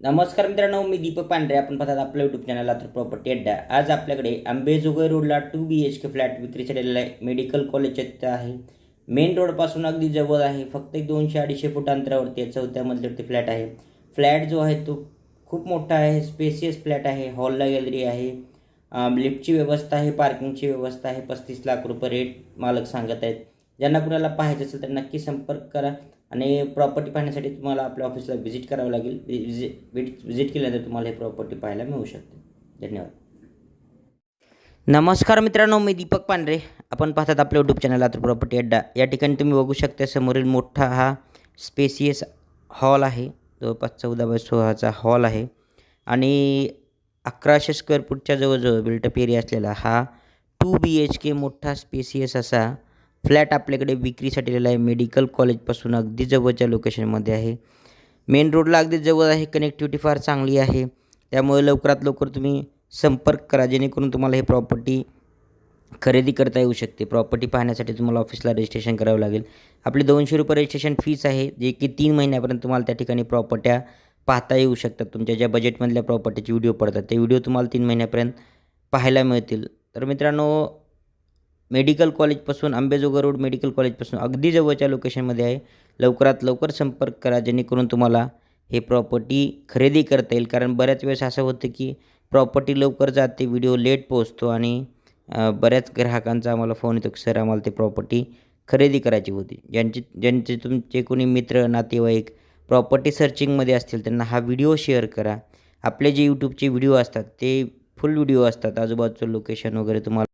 नमस्कार मित्रांनो मी दीपक पांढरे. आपण पाहतात आपल्या यूट्यूब चॅनल आता प्रॉपर्टी अड्डा. आज आपल्याकडे आंबेजोगाई रोडला two B H K flat विक्रीसाठी आलेला आहे. मेडिकल कॉलेजच्या आहे मेन रोडपासून अगदी जवळ आहे. फक्त एक दोनशे अडीचशे फूट अंतरावरती आहे. चौथ्या मजल्यावरती फ्लॅट आहे. फ्लॅट जो आहे तो खूप मोठा आहे. स्पेसियस फ्लॅट आहे. हॉलला गॅलरी आहे. लिफ्टची व्यवस्था आहे. पार्किंगची व्यवस्था आहे. पस्तीस लाख रुपये रेट मालक सांगत आहेत. ज्यांना कुणाला पाहायचं असेल तर नक्की संपर्क करा. आणि प्रॉपर्टी पाहण्यासाठी तुम्हाला आपल्या ऑफिसला व्हिजिट करावं लागेल. विजिट व्हिजिट केल्यानंतर तुम्हाला हे प्रॉपर्टी पाहायला मिळू शकते. धन्यवाद. नमस्कार मित्रांनो मी दीपक पांढरे. आपण पाहतात आपल्या यूट्यूब चॅनल आता प्रॉपर्टी अड्डा. या ठिकाणी तुम्ही बघू शकता समोरील मोठा हा स्पेसियस हॉल आहे. जवळपास चौदा बाय सोळाचा हॉल आहे. आणि अकराशे स्क्वेअर फूटच्या जवळजवळ बिल्टअप एरिया असलेला हा टू बी एच के मोठा स्पेसियस असा फ्लॅट आपल्याकडे विक्रीसाठी आलेला आहे. मेडिकल कॉलेजपासून अगदी जवळच्या लोकेशनमध्ये आहे. मेन रोडला अगदी जवळ आहे. कनेक्टिव्हिटी फार चांगली आहे. त्यामुळे लवकरात लवकर तुम्ही संपर्क करा. जेणेकरून तुम्हाला हे प्रॉपर्टी खरेदी करता येऊ शकते. प्रॉपर्टी पाहण्यासाठी तुम्हाला ऑफिसला रजिस्ट्रेशन करावं लागेल. आपली दोनशे रुपये रजिस्ट्रेशन फीस आहे. जे की तीन महिन्यापर्यंत तुम्हाला त्या ठिकाणी प्रॉपर्ट्या पाहता येऊ शकतात. तुमच्या ज्या बजेटमधल्या प्रॉपर्टीचे व्हिडिओ पडतात ते व्हिडिओ तुम्हाला तीन महिन्यापर्यंत पाहायला मिळतील. तर मित्रांनो मेडिकल कॉलेजपासून आंबेजोगाई रोड मेडिकल कॉलेजपासून अगदी जवळच्या लोकेशनमध्ये आहे. लवकरात लवकर संपर्क करा जेणेकरून तुम्हाला हे प्रॉपर्टी खरेदी करता येईल. कारण बऱ्याच वेळेस असं होतं की प्रॉपर्टी लवकर जाते व्हिडिओ लेट पोहोचतो आणि बऱ्याच ग्राहकांचा आम्हाला फोन येतो की सर आम्हाला ते प्रॉपर्टी खरेदी करायची होती. ज्यांचे ज्यांचे तुमचे कोणी मित्र नातेवाईक प्रॉपर्टी सर्चिंगमध्ये असतील त्यांना हा व्हिडिओ शेअर करा. आपले जे यूट्यूबचे व्हिडिओ असतात ते फुल व्हिडिओ असतात. आजूबाजूचं लोकेशन वगैरे तुम्हाला